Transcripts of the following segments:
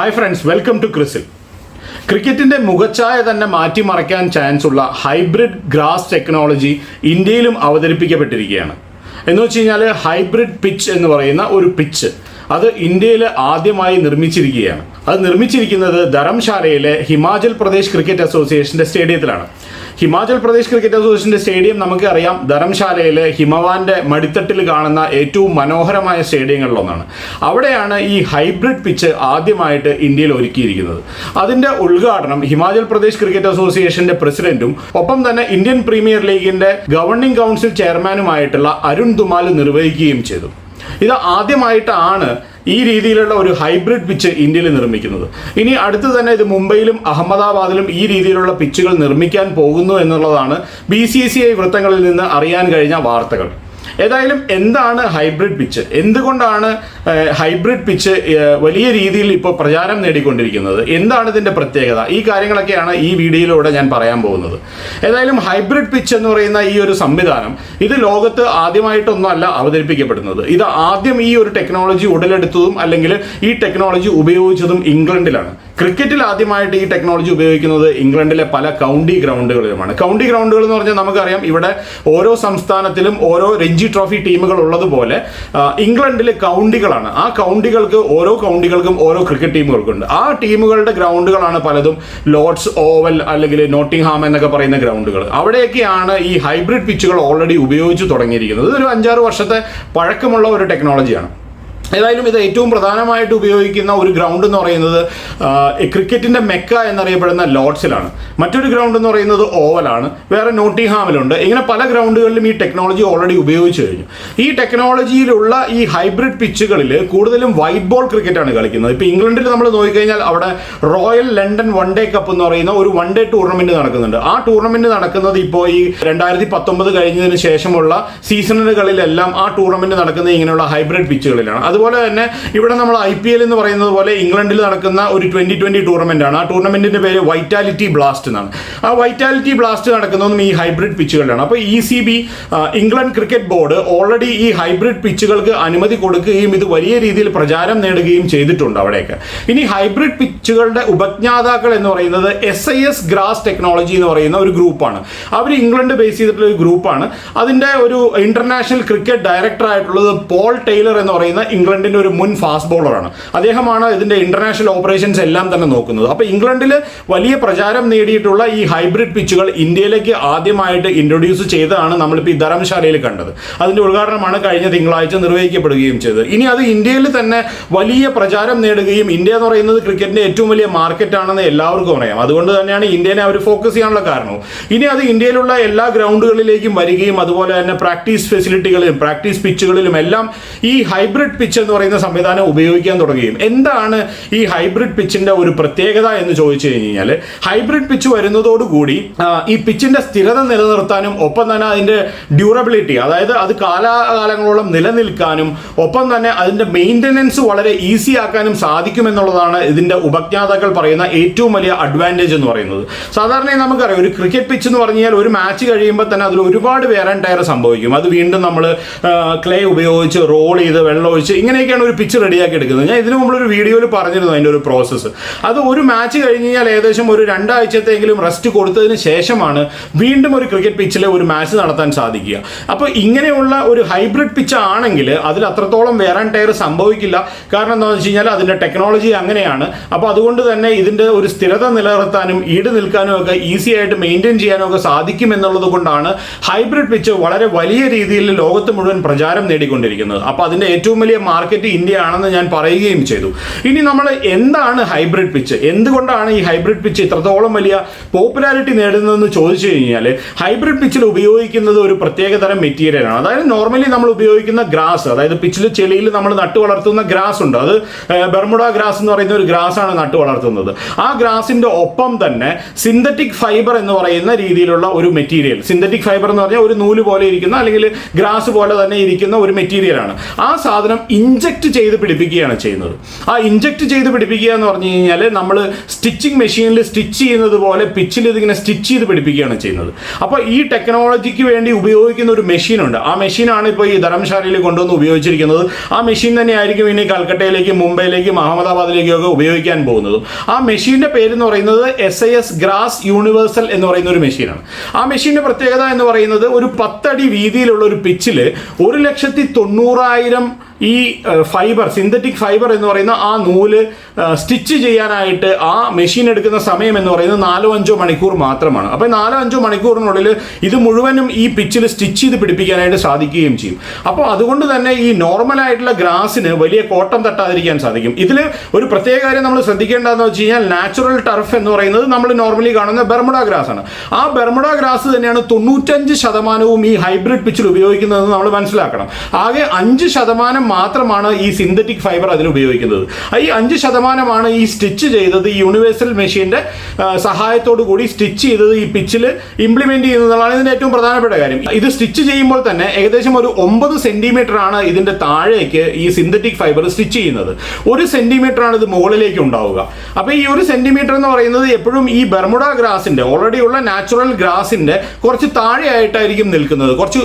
Hi friends welcome to ക്രിസിൽ ക്രിക്കറ്റിന്റെ മുഖച്ഛായ തന്നെ മാറ്റിമറയ്ക്കാൻ ചാൻസ് ഉള്ള ഹൈബ്രിഡ് ഗ്രാസ് ടെക്നോളജി ഇന്ത്യയിലും അവതരിപ്പിക്കപ്പെട്ടിരിക്കുകയാണ്. എന്ന് വെച്ച് കഴിഞ്ഞാൽ ഹൈബ്രിഡ് പിച്ച് എന്ന് പറയുന്ന ഒരു പിച്ച് അത് ഇന്ത്യയിൽ ആദ്യമായി നിർമ്മിച്ചിരിക്കുകയാണ്. അത് നിർമ്മിച്ചിരിക്കുന്നത് ധരംശാലയിലെ ഹിമാചൽ പ്രദേശ് ക്രിക്കറ്റ് അസോസിയേഷന്റെ സ്റ്റേഡിയത്തിലാണ് ഹിമാചൽ പ്രദേശ് ക്രിക്കറ്റ് അസോസിയേഷന്റെ സ്റ്റേഡിയം നമുക്കറിയാം ധർമ്മശാലയിലെ ഹിമവാന്റെ മടിത്തട്ടിൽ കാണുന്ന ഏറ്റവും മനോഹരമായ സ്റ്റേഡിയങ്ങളിലൊന്നാണ് അവിടെയാണ് ഈ ഹൈബ്രിഡ് പിച്ച് ആദ്യമായിട്ട് ഇന്ത്യയിൽ ഒരുക്കിയിരിക്കുന്നത്. അതിന്റെ ഉദ്ഘാടനം ഹിമാചൽ പ്രദേശ് ക്രിക്കറ്റ് അസോസിയേഷന്റെ പ്രസിഡന്റും ഒപ്പം തന്നെ ഇന്ത്യൻ പ്രീമിയർ ലീഗിന്റെ ഗവർണിംഗ് കൗൺസിൽ ചെയർമാനുമായിട്ടുള്ള അരുൺ ദുമാൽ നിർവഹിക്കുകയും ചെയ്തു. ഇത് ആദ്യമായിട്ടാണ് ഈ രീതിയിലുള്ള ഒരു ഹൈബ്രിഡ് പിച്ച് ഇന്ത്യയിൽ നിർമ്മിക്കുന്നത്. ഇനി അടുത്ത് തന്നെ ഇത് മുംബൈയിലും അഹമ്മദാബാദിലും ഈ രീതിയിലുള്ള പിച്ചുകൾ നിർമ്മിക്കാൻ പോകുന്നു എന്നുള്ളതാണ് ബി സി സി ഐ വൃത്തങ്ങളിൽ നിന്ന് അറിയാൻ കഴിഞ്ഞ വാർത്തകൾ. ഏതായാലും എന്താണ് ഹൈബ്രിഡ് പിച്ച് എന്തുകൊണ്ടാണ് ഹൈബ്രിഡ് പിച്ച് വലിയ രീതിയിൽ ഇപ്പോൾ പ്രചാരം നേടിക്കൊണ്ടിരിക്കുന്നത്? എന്താണ് ഇതിന്റെ പ്രത്യേകത? ഈ കാര്യങ്ങളൊക്കെയാണ് ഈ വീഡിയോയിലൂടെ ഞാൻ പറയാൻ പോകുന്നത്. ഏതായാലും ഹൈബ്രിഡ് പിച്ച് എന്ന് പറയുന്ന ഈ ഒരു സംവിധാനം ഇത് ലോകത്ത് ആദ്യമായിട്ടൊന്നുമല്ല അവതരിപ്പിക്കപ്പെടുന്നത്. ഇത് ആദ്യം ഈ ഒരു ടെക്നോളജി ഉടലെടുത്തതും അല്ലെങ്കിൽ ഈ ടെക്നോളജി ഉപയോഗിച്ചതും ഇംഗ്ലണ്ടിലാണ്. ക്രിക്കറ്റിൽ ആദ്യമായിട്ട് ഈ ടെക്നോളജി ഉപയോഗിക്കുന്നത് ഇംഗ്ലണ്ടിലെ പല കൗണ്ടി ഗ്രൗണ്ടുകളിലുമാണ് കൗണ്ടി ഗ്രൗണ്ടുകൾ എന്ന് പറഞ്ഞാൽ നമുക്കറിയാം ഇവിടെ ഓരോ സംസ്ഥാനത്തിലും ഓരോ രഞ്ജി ട്രോഫി ടീമുകൾ ഉള്ളതുപോലെ ഇംഗ്ലണ്ടിലെ കൗണ്ടികളാണ് ആ കൗണ്ടികൾക്ക് ഓരോ കൗണ്ടികൾക്കും ഓരോ ക്രിക്കറ്റ് ടീമുകൾക്കുണ്ട് ആ ടീമുകളുടെ ഗ്രൗണ്ടുകളാണ് പലതും ലോർഡ്സ് ഓവൽ അല്ലെങ്കിൽ നോട്ടിംഗ്ഹാം എന്നൊക്കെ പറയുന്ന ഗ്രൗണ്ടുകൾ അവിടെയൊക്കെയാണ് ഈ ഹൈബ്രിഡ് പിച്ചുകൾ ഓൾറെഡി ഉപയോഗിച്ച് തുടങ്ങിയിരിക്കുന്നത്. ഇതൊരു അഞ്ചാറ് വർഷത്തെ പഴക്കമുള്ള ഒരു ടെക്നോളജിയാണ് ഏതായാലും ഇത് ഏറ്റവും പ്രധാനമായിട്ട് ഉപയോഗിക്കുന്ന ഒരു ഗ്രൗണ്ട് എന്ന് പറയുന്നത് ക്രിക്കറ്റിന്റെ മെക്ക എന്നറിയപ്പെടുന്ന ലോഡ്സിലാണ് മറ്റൊരു ഗ്രൗണ്ട് എന്ന് പറയുന്നത് ഓവലാണ്. വേറെ നോട്ടിഹാമിലുണ്ട് ഇങ്ങനെ പല ഗ്രൗണ്ടുകളിലും ഈ ടെക്നോളജി ഓൾറെഡി ഉപയോഗിച്ച് കഴിഞ്ഞു. ഈ ടെക്നോളജിയിലുള്ള ഈ ഹൈബ്രിഡ് പിച്ചുകളിൽ കൂടുതലും വൈറ്റ് ബോൾ ക്രിക്കറ്റാണ് കളിക്കുന്നത്. ഇപ്പോൾ ഇംഗ്ലണ്ടിൽ നമ്മൾ നോക്കിക്കഴിഞ്ഞാൽ അവിടെ royal London one day cup എന്ന് പറയുന്ന ഒരു വൺ ഡേ ടൂർണമെന്റ് നടക്കുന്നുണ്ട്. ആ ടൂർണമെന്റ് നടക്കുന്നത് ഇപ്പോൾ ഈ രണ്ടായിരത്തി പത്തൊമ്പത് കഴിഞ്ഞതിന് ശേഷമുള്ള സീസണുകളിലെല്ലാം ആ ടൂർണമെന്റ് നടക്കുന്നത് ഇങ്ങനെയുള്ള ഹൈബ്രിഡ് പിച്ചുകളിലാണ് അതുപോലെ തന്നെ ഇവിടെ നമ്മൾ ഐ പി എൽ എന്ന് പറയുന്നത് പോലെ ഇംഗ്ലണ്ടിൽ നടക്കുന്ന ഒരു ട്വന്റി ട്വന്റി ടൂർണമെന്റ് ആണ്. ആ ടൂർണമെന്റിന്റെ പേര് വൈറ്റാലിറ്റി ബ്ലാസ്റ്റ് എന്നാണ്. ആ വൈറ്റാലിറ്റി ബ്ലാസ്റ്റ് നടക്കുന്നതും ഈ ഹൈബ്രിഡ് പിച്ചുകളിലാണ് അപ്പോൾ E C B England cricket board already ഈ ഹൈബ്രിഡ് പിച്ചുകൾക്ക് അനുമതി കൊടുക്കുകയും ഇത് വലിയ രീതിയിൽ പ്രചാരം നേടുകയും ചെയ്തിട്ടുണ്ട് അവിടെയൊക്കെ. ഇനി ഹൈബ്രിഡ് പിച്ചുകളുടെ ഉപജ്ഞാതാക്കൾ എന്ന് പറയുന്നത് S I S grass technology എന്ന് പറയുന്ന ഒരു ഗ്രൂപ്പാണ് അവർ ഇംഗ്ലണ്ട് ബേസ് ചെയ്തിട്ടുള്ള ഒരു ഗ്രൂപ്പാണ് അതിന്റെ ഒരു ഇന്റർനാഷണൽ ക്രിക്കറ്റ് ഡയറക്ടർ ആയിട്ടുള്ളത് പോൾ ടൈലർ എന്ന് പറയുന്ന ഇംഗ്ലണ്ടിന്റെ ഒരു മുൻ ഫാസ്റ്റ് ബോളറാണ് അദ്ദേഹമാണ് ഇതിന്റെ ഇന്റർനാഷണൽ ഓപ്പറേഷൻസ് എല്ലാം തന്നെ നോക്കുന്നത്. അപ്പൊ ഇംഗ്ലണ്ടിൽ വലിയ പ്രചാരം നേടിയിട്ടുള്ള ഈ ഹൈബ്രിഡ് പിച്ചുകൾ ഇന്ത്യയിലേക്ക് ആദ്യമായിട്ട് ഇൻട്രൊഡ്യൂസ് ചെയ്തതാണ് നമ്മളിപ്പോൾ ഈ ധർമ്മശാലയിൽ കണ്ടത്. അതിന്റെ ഉദ്ഘാടനമാണ് കഴിഞ്ഞ തിങ്കളാഴ്ച നിർവഹിക്കപ്പെടുകയും ചെയ്തത്. ഇനി അത് ഇന്ത്യയിൽ തന്നെ വലിയ പ്രചാരം നേടുകയും ഇന്ത്യ എന്ന് പറയുന്നത് ക്രിക്കറ്റിന്റെ ഏറ്റവും വലിയ മാർക്കറ്റ് ആണെന്ന് എല്ലാവർക്കും അറിയാം. അതുകൊണ്ട് തന്നെയാണ് ഇന്ത്യനെ അവർ ഫോക്കസ് ചെയ്യാനുള്ള കാരണവും. ഇനി അത് ഇന്ത്യയിലുള്ള എല്ലാ ഗ്രൗണ്ടുകളിലേക്കും വരികയും അതുപോലെ തന്നെ പ്രാക്ടീസ് ഫെസിലിറ്റികളിലും പ്രാക്ടീസ് പിച്ചുകളിലും എല്ലാം ഈ ഹൈബ്രിഡ് പിച്ച് എന്ന് പറയുന്ന സംവിധാനം ഉപയോഗിക്കാൻ തുടങ്ങുകയും എന്താണ് ഈ ഹൈബ്രിഡ് പിച്ചിന്റെ ഒരു പ്രത്യേകത എന്ന് ചോദിച്ചു കഴിഞ്ഞാൽ ഹൈബ്രിഡ് പിച്ച് വരുന്നതോടുകൂടി ഈ പിച്ചിന്റെ സ്ഥിരത നിലനിർത്താനും ഒപ്പം തന്നെ അതിന്റെ ഡ്യൂറബിലിറ്റി അതായത് അത് കാലാകാലങ്ങളോളം നിലനിൽക്കാനും ഒപ്പം തന്നെ അതിന്റെ മെയിന്റനൻസ് വളരെ ഈസി ആക്കാനും സാധിക്കുമെന്നുള്ളതാണ് ഇതിന്റെ ഉപജ്ഞാതാക്കൾ പറയുന്ന ഏറ്റവും വലിയ അഡ്വാന്റേജ് എന്ന് പറയുന്നത്. സാധാരണയായി നമുക്കറിയാം ഒരു ക്രിക്കറ്റ് പിച്ച് എന്ന് പറഞ്ഞാൽ ഒരു മാച്ച് കഴിയുമ്പോൾ തന്നെ അതിൽ ഒരുപാട് വേറെ ടയർ സംഭവിക്കും. അത് വീണ്ടും നമ്മൾ ക്ലേ ഉപയോഗിച്ച് റോൾ ചെയ്ത് വെള്ളം ഒഴിച്ച് ഇങ്ങനെയൊക്കെയാണ് ഒരു പിച്ച് റെഡിയാക്കി എടുക്കുന്നത്? ഞാൻ ഇതിനു മുമ്പ് ഒരു വീഡിയോയിൽ പറഞ്ഞിരുന്നു അതിന്റെ ഒരു പ്രോസസ്സ് അത് ഒരു മാച്ച് കഴിഞ്ഞ് കഴിഞ്ഞാൽ ഏകദേശം ഒരു രണ്ടാഴ്ചത്തെങ്കിലും റെസ്റ്റ് കൊടുത്തതിന് ശേഷമാണ് വീണ്ടും ഒരു ക്രിക്കറ്റ് പിച്ചിൽ ഒരു മാച്ച് നടത്താൻ സാധിക്കുക. അപ്പോൾ ഇങ്ങനെയുള്ള ഒരു ഹൈബ്രിഡ് പിച്ച് ആണെങ്കിൽ അതിൽ അത്രത്തോളം വേർ ടയർ സംഭവിക്കില്ല. കാരണം എന്താണെന്ന് വെച്ച് കഴിഞ്ഞാൽ അതിന്റെ ടെക്നോളജി അങ്ങനെയാണ്. അപ്പോൾ അതുകൊണ്ട് തന്നെ ഇതിന്റെ ഒരു സ്ഥിരത നിലനിർത്താനും ഈട് നിൽക്കാനും ഒക്കെ ഈസി ആയിട്ട് മെയിന്റെയിൻ ചെയ്യാനും ഒക്കെ സാധിക്കും എന്നുള്ളത് കൊണ്ടാണ് ഹൈബ്രിഡ് പിച്ച് വളരെ വലിയ രീതിയിൽ ലോകത്ത് മുഴുവൻ പ്രചാരം നേടിക്കൊണ്ടിരിക്കുന്നത്. അപ്പോൾ അതിന്റെ ഏറ്റവും വലിയ മാർക്കറ്റ് ഇന്ത്യ ആണെന്ന് ഞാൻ പറയുകയും ചെയ്തു. ഇനി നമ്മൾ എന്താണ് ഹൈബ്രിഡ് പിച്ച് എന്തുകൊണ്ടാണ് ഈ ഹൈബ്രിഡ് പിച്ച് ഇത്രത്തോളം വലിയ പോപ്പുലാരിറ്റി നേടുന്നതെന്ന് ചോദിച്ചു കഴിഞ്ഞാൽ ഹൈബ്രിഡ് പിച്ചിൽ ഉപയോഗിക്കുന്നത് ഒരു പ്രത്യേകതരം മെറ്റീരിയലാണ് അതായത് നോർമലി നമ്മൾ ഉപയോഗിക്കുന്ന ഗ്രാസ് അതായത് പിച്ചിൽ ചെളിയിൽ നമ്മൾ നട്ടു വളർത്തുന്ന ഗ്രാസ് ഉണ്ട്. അത് ബെർമുഡ ഗ്രാസ് എന്ന് പറയുന്ന ഒരു ഗ്രാസ് ആണ് നട്ടു വളർത്തുന്നത്. ആ ഗ്രാസിന്റെ ഒപ്പം തന്നെ സിന്തറ്റിക് ഫൈബർ എന്ന് പറയുന്ന രീതിയിലുള്ള ഒരു മെറ്റീരിയൽ സിന്തറ്റിക് ഫൈബർ എന്ന് പറഞ്ഞാൽ ഒരു നൂൽ പോലെ ഇരിക്കുന്ന അല്ലെങ്കിൽ ഗ്രാസ് പോലെ തന്നെ ഇരിക്കുന്ന ഒരു മെറ്റീരിയലാണ് ആ സാധനം ഇഞ്ചക്ട് ചെയ്ത് പിടിപ്പിക്കുകയാണ് ചെയ്യുന്നത്. ആ ഇഞ്ചക്ട് ചെയ്ത് പിടിപ്പിക്കുക എന്ന് പറഞ്ഞു കഴിഞ്ഞാൽ നമ്മൾ സ്റ്റിച്ചിങ് മെഷീനിൽ സ്റ്റിച്ച് ചെയ്യുന്നത് പോലെ പിച്ചിൽ ഇതിങ്ങനെ സ്റ്റിച്ച് ചെയ്ത് പിടിപ്പിക്കുകയാണ് ചെയ്യുന്നത്. അപ്പോൾ ഈ ടെക്നോളജിക്ക് വേണ്ടി ഉപയോഗിക്കുന്ന ഒരു മെഷീനുണ്ട് ആ മെഷീനാണ് ഇപ്പോൾ ഈ ധർമ്മശാലയിൽ കൊണ്ടുവന്ന് ഉപയോഗിച്ചിരിക്കുന്നത്. ആ മെഷീൻ തന്നെ ആയിരിക്കും ഇനി കൽക്കട്ടയിലേക്കും മുംബൈയിലേക്കും അഹമ്മദാബാദിലേക്കും ഒക്കെ ഉപയോഗിക്കാൻ പോകുന്നത്. ആ മെഷീന്റെ പേര് എന്ന് പറയുന്നത് S I S grass universal എന്ന് പറയുന്ന ഒരു മെഷീനാണ് ആ മെഷീന്റെ പ്രത്യേകത എന്ന് പറയുന്നത് ഒരു പത്തടി വീതിയിലുള്ള ഒരു പിച്ചിൽ ഒരു ലക്ഷത്തി തൊണ്ണൂറായിരം ഈ ഫൈബർ സിന്തറ്റിക് ഫൈബർ എന്ന് പറയുന്ന ആ നൂൽ സ്റ്റിച്ച് ചെയ്യാനായിട്ട് ആ മെഷീൻ എടുക്കുന്ന സമയം എന്ന് പറയുന്നത് നാലോ അഞ്ചോ മണിക്കൂർ മാത്രമാണ്. അപ്പോൾ നാലോ അഞ്ചോ മണിക്കൂറിനുള്ളിൽ ഇത് മുഴുവനും ഈ പിച്ചിൽ സ്റ്റിച്ച് ചെയ്ത് പിടിപ്പിക്കാനായിട്ട് സാധിക്കുകയും ചെയ്യും. അപ്പോൾ അതുകൊണ്ട് തന്നെ ഈ നോർമലായിട്ടുള്ള ഗ്രാസിന് വലിയ കോട്ടം തട്ടാതിരിക്കാൻ സാധിക്കും. ഇതിൽ ഒരു പ്രത്യേക കാര്യം നമ്മൾ ശ്രദ്ധിക്കേണ്ടതെന്ന് വെച്ച് കഴിഞ്ഞാൽ നാച്ചുറൽ ടർഫ് എന്ന് പറയുന്നത് നമ്മൾ നോർമലി കാണുന്ന ബെർമുഡ ഗ്രാസ് ആണ് ആ ബെർമുഡ ഗ്രാസ് തന്നെയാണ് തൊണ്ണൂറ്റഞ്ച് ശതമാനവും ഈ ഹൈബ്രിഡ് പിച്ചിൽ ഉപയോഗിക്കുന്നതെന്ന് നമ്മൾ മനസ്സിലാക്കണം. ആകെ അഞ്ച് ശതമാനം മാത്രമാണ് ഈ സിന്തറ്റിക് ഫൈബർ അതിന് ഉപയോഗിക്കുന്നത്. ഈ അഞ്ച് ശതമാനമാണ് ഈ സ്റ്റിച്ച് ചെയ്തത് ഈ യൂണിവേഴ്സൽ മെഷീന്റെ സഹായത്തോടു കൂടി സ്റ്റിച്ച് ചെയ്തത് ഈ പിച്ചിൽ ഇംപ്ലിമെന്റ് ചെയ്യുന്നതാണ് ഇതിന്റെ ഏറ്റവും പ്രധാനപ്പെട്ട കാര്യം. ഇത് സ്റ്റിച്ച് ചെയ്യുമ്പോൾ തന്നെ ഏകദേശം ഒരു ഒമ്പത് സെന്റിമീറ്റർ ആണ് ഇതിന്റെ താഴേക്ക് ഈ സിന്തറ്റിക് ഫൈബർ സ്റ്റിച്ച് ചെയ്യുന്നത്. ഒരു സെന്റിമീറ്റർ ആണ് ഇത് മുകളിലേക്ക് ഉണ്ടാവുക. അപ്പൊ ഈ ഒരു സെന്റിമീറ്റർ എന്ന് പറയുന്നത് എപ്പോഴും ഈ ബെർമുഡ ഗ്രാസിന്റെ ഓൾറെഡി ഉള്ള നാച്ചുറൽ ഗ്രാസിന്റെ കുറച്ച് താഴെയായിട്ടായിരിക്കും നിൽക്കുന്നത്. കുറച്ച്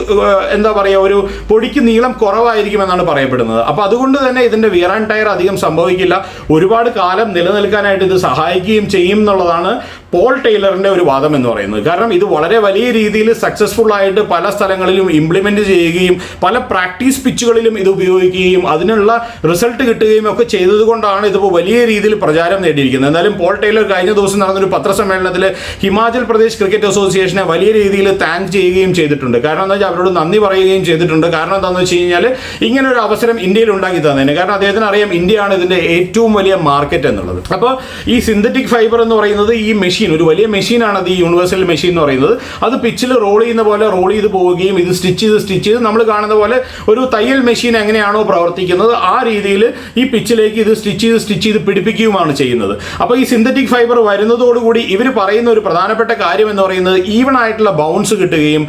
എന്താ പറയുക ഒരു പൊടിക്ക് നീളം കുറവായിരിക്കും എന്നാണ് പറയപ്പെടുന്നത്. അപ്പൊ അതുകൊണ്ട് തന്നെ ഇതിന്റെ വിയർ ആൻഡ് ടയർ അധികം സംഭവിക്കില്ല. ഒരുപാട് കാലം നിലനിൽക്കാനായിട്ട് ഇത് സഹായിക്കുകയും ചെയ്യും എന്നുള്ളതാണ് പോൾ ടൈലറിന്റെ ഒരു വാദം എന്ന് പറയുന്നത്. കാരണം ഇത് വളരെ വലിയ രീതിയിൽ സക്സസ്ഫുൾ ആയിട്ട് പല സ്ഥലങ്ങളിലും ഇംപ്ലിമെന്റ് ചെയ്യുകയും പല പ്രാക്ടീസ് പിച്ചുകളിലും ഇത് ഉപയോഗിക്കുകയും അതിനുള്ള റിസൾട്ട് കിട്ടുകയും ഒക്കെ ചെയ്തതുകൊണ്ടാണ് ഇതിപ്പോൾ വലിയ രീതിയിൽ പ്രചാരം നേടിയിരിക്കുന്നത്. എന്നാലും പോൾ ടൈലർ കഴിഞ്ഞ ദിവസം നടന്നൊരു പത്രസമ്മേളനത്തിൽ ഹിമാചൽ പ്രദേശ് ക്രിക്കറ്റ് അസോസിയേഷനെ വലിയ രീതിയിൽ താങ്ക് ചെയ്യുകയും ചെയ്തിട്ടുണ്ട്. കാരണം എന്താ വെച്ചാൽ അവരോട് നന്ദി പറയുകയും ചെയ്തിട്ടുണ്ട്. കാരണം എന്താണെന്ന് വെച്ച് കഴിഞ്ഞാൽ ഇങ്ങനെ ഒരു അവസരം ഇന്ത്യയിൽ ഉണ്ടാക്കി തന്നതിന് കാരണം അദ്ദേഹത്തിന് അറിയാം ഇന്ത്യയാണ് ഇതിന്റെ ഏറ്റവും വലിയ മാർക്കറ്റ് എന്നുള്ളത്. അപ്പോൾ ഈ സിന്തറ്റിക് ഫൈബർ എന്ന് പറയുന്നത് ഈ മെഷീൻ ഒരു വലിയ മെഷീനാണ് അത് ഈ യൂണിവേഴ്സൽ മെഷീൻ എന്ന് പറയുന്നത്. അത് പിച്ചിൽ റോൾ ചെയ്യുന്ന പോലെ റോൾ ചെയ്ത് പോവുകയും ഇത് സ്റ്റിച്ച് ചെയ്ത് സ്റ്റിച്ച് ചെയ്ത് നമ്മൾ കാണുന്ന പോലെ ഒരു തയ്യൽ മെഷീൻ എങ്ങനെയാണോ പ്രവർത്തിക്കുന്നത് ആ രീതിയിൽ ഈ പിച്ചിലേക്ക് ഇത് സ്റ്റിച്ച് ചെയ്ത് സ്റ്റിച്ച് ചെയ്ത് പിടിപ്പിക്കുകയുമാണ് ചെയ്യുന്നത്. അപ്പോൾ ഈ സിന്തറ്റിക് ഫൈബർ വരുന്നതോടുകൂടി ഇവർ പറയുന്ന ഒരു പ്രധാനപ്പെട്ട കാര്യം എന്ന് പറയുന്നത് ഈവൺ ആയിട്ടുള്ള ബൗൺസ് കിട്ടുകയും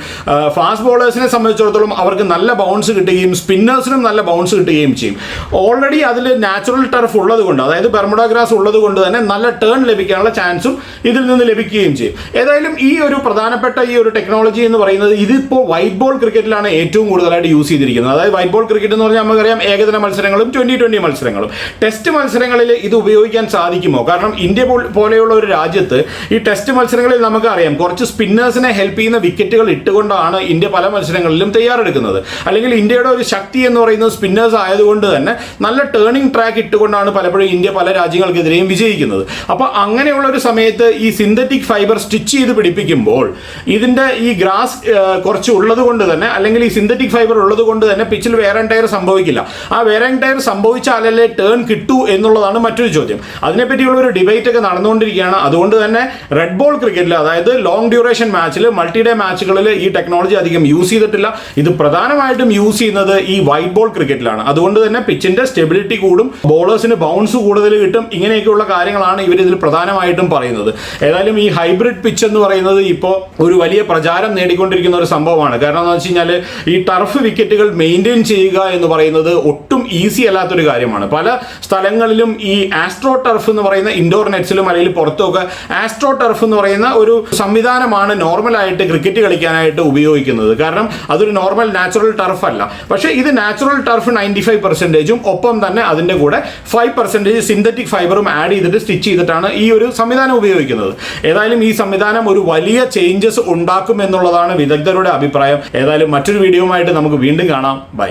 ഫാസ്റ്റ് ബോളേഴ്സിനെ സംബന്ധിച്ചിടത്തോളം അവർക്ക് നല്ല ബൗൺസ് കിട്ടുകയും സ്പിന്നേഴ്സിനും നല്ല ബൗൺസ് കിട്ടുകയും ചെയ്യും. ഓൾറെഡി അതിൽ നാച്ചുറൽ ടർഫ് ഉള്ളത് കൊണ്ട് അതായത് ബെർമുഡ ഗ്രാസ് ഉള്ളത് കൊണ്ട് തന്നെ നല്ല ടേൺ ലഭിക്കാനുള്ള ചാൻസും ഇതിൽ നിന്ന് ലഭിക്കുകയും ചെയ്യും. ഏതായാലും ഈ ഒരു പ്രധാനപ്പെട്ട ഈ ഒരു ടെക്നോളജി എന്ന് പറയുന്നത് ഇതിപ്പോൾ വൈറ്റ് ബോൾ ക്രിക്കറ്റിലാണ് ഏറ്റവും കൂടുതലായിട്ട് യൂസ് ചെയ്തിരിക്കുന്നത്. അതായത് വൈറ്റ് ബോൾ ക്രിക്കറ്റ് എന്ന് പറഞ്ഞാൽ നമുക്കറിയാം ഏകദിന മത്സരങ്ങളും ട്വന്റി ട്വന്റി മത്സരങ്ങളും. ടെസ്റ്റ് മത്സരങ്ങളിൽ ഇത് ഉപയോഗിക്കാൻ സാധിക്കുമോ? കാരണം ഇന്ത്യ പോലെയുള്ള ഒരു രാജ്യത്ത് ഈ ടെസ്റ്റ് മത്സരങ്ങളിൽ നമുക്കറിയാം കുറച്ച് സ്പിന്നേഴ്സിനെ ഹെൽപ്പ് ചെയ്യുന്ന വിക്കറ്റുകൾ ഇട്ടുകൊണ്ടാണ് ഇന്ത്യ പല മത്സരങ്ങളിലും തയ്യാറെടുക്കുന്നത്. അല്ലെങ്കിൽ ഇന്ത്യയുടെ ഒരു ശക്തി എന്ന് പറയുന്നത് സ്പിന്നേഴ്സ് ആയതുകൊണ്ട് തന്നെ നല്ല ടേണിംഗ് ട്രാക്ക് ഇട്ടുകൊണ്ടാണ് പലപ്പോഴും ഇന്ത്യ പല രാജ്യങ്ങൾക്കെതിരെയും വിജയിക്കുന്നത്. അപ്പോൾ അങ്ങനെയുള്ള ഒരു സമയത്ത് ഈ സിന്തറ്റിക് ഫൈബർ സ്റ്റിച്ച് ചെയ്ത് പിടിപ്പിക്കുമ്പോൾ ഇതിന്റെ ഈ ഗ്രാസ് കുറച്ച് ഉള്ളത് കൊണ്ട് തന്നെ അല്ലെങ്കിൽ ഈ സിന്തറ്റിക് ഫൈബർ ഉള്ളത് കൊണ്ട് തന്നെ പിച്ചിൽ വേറെ ടയർ സംഭവിക്കില്ല. ആ വേറെ ടയർ സംഭവിച്ചാലല്ലേ ടേൺ കിട്ടൂ എന്നുള്ളതാണ് മറ്റൊരു ചോദ്യം. അതിനെപ്പറ്റിയുള്ള ഒരു ഡിബേറ്റ് ഒക്കെ നടന്നുകൊണ്ടിരിക്കുകയാണ്. അതുകൊണ്ട് തന്നെ റെഡ് ബോൾ ക്രിക്കറ്റിൽ അതായത് ലോങ് ഡ്യൂറേഷൻ മാച്ചിൽ മൾട്ടി ഡേ മാച്ചുകളിൽ ഈ ടെക്നോളജി അധികം യൂസ് ചെയ്തിട്ടില്ല. ഇത് പ്രധാനമായിട്ടും യൂസ് ചെയ്യുന്നത് ഈ വൈറ്റ് ബോൾ ക്രിക്കറ്റിലാണ് അതുകൊണ്ട് തന്നെ പിച്ചിന്റെ സ്റ്റെബിലിറ്റി കൂടും ബോളേഴ്സിന് ബൗൺസ് കൂടുതൽ കിട്ടും ഇങ്ങനെയൊക്കെയുള്ള കാര്യങ്ങളാണ് ഇവർ ഇതിൽ പ്രധാനമായിട്ടും പറയുന്നത്. ഏതായാലും ഈ ഹൈബ്രിഡ് പിച്ച് എന്ന് പറയുന്നത് ഇപ്പോൾ ഒരു വലിയ പ്രചാരം നേടിക്കൊണ്ടിരിക്കുന്ന ഒരു സംഭവമാണ്. കാരണം എന്ന് വെച്ച് കഴിഞ്ഞാൽ ഈ ടർഫ് വിക്കറ്റുകൾ മെയിന്റെയിൻ ചെയ്യുക എന്ന് പറയുന്നത് ഒട്ടും ഈസി അല്ലാത്തൊരു കാര്യമാണ്. പല സ്ഥലങ്ങളിലും ഈ ആസ്ട്രോ ടർഫ് എന്ന് പറയുന്ന ഇൻഡോർ നെറ്റ്സിലും അല്ലെങ്കിൽ പുറത്തുമൊക്കെ ആസ്ട്രോ ടർഫ് എന്ന് പറയുന്ന ഒരു സംവിധാനമാണ് നോർമലായിട്ട് ക്രിക്കറ്റ് കളിക്കാനായിട്ട് ഉപയോഗിക്കുന്നത്. കാരണം അതൊരു നോർമൽ നാച്ചുറൽ ടർഫ് അല്ല. പക്ഷേ ഇത് നാച്ചുറൽ ടർഫ് നയന്റി ഫൈവ് പെർസെന്റേജും ഒപ്പം തന്നെ അതിന്റെ കൂടെ ഫൈവ് പെർസെന്റേജ് സിന്തറ്റിക് ഫൈബറും ആഡ് ചെയ്തിട്ട് സ്റ്റിച്ച് ചെയ്തിട്ടാണ് ഈ ഒരു സംവിധാനം ഉപയോഗിക്കുന്നത്. ഏതായാലും ഈ സംവിധാനം ഒരു വലിയ ചേഞ്ചസ് ഉണ്ടാക്കും എന്നുള്ളതാണ് വിദഗ്ധരുടെ അഭിപ്രായം. ഏതായാലും മറ്റൊരു വീഡിയോ ആയിട്ട് നമുക്ക് വീണ്ടും കാണാം. ബൈ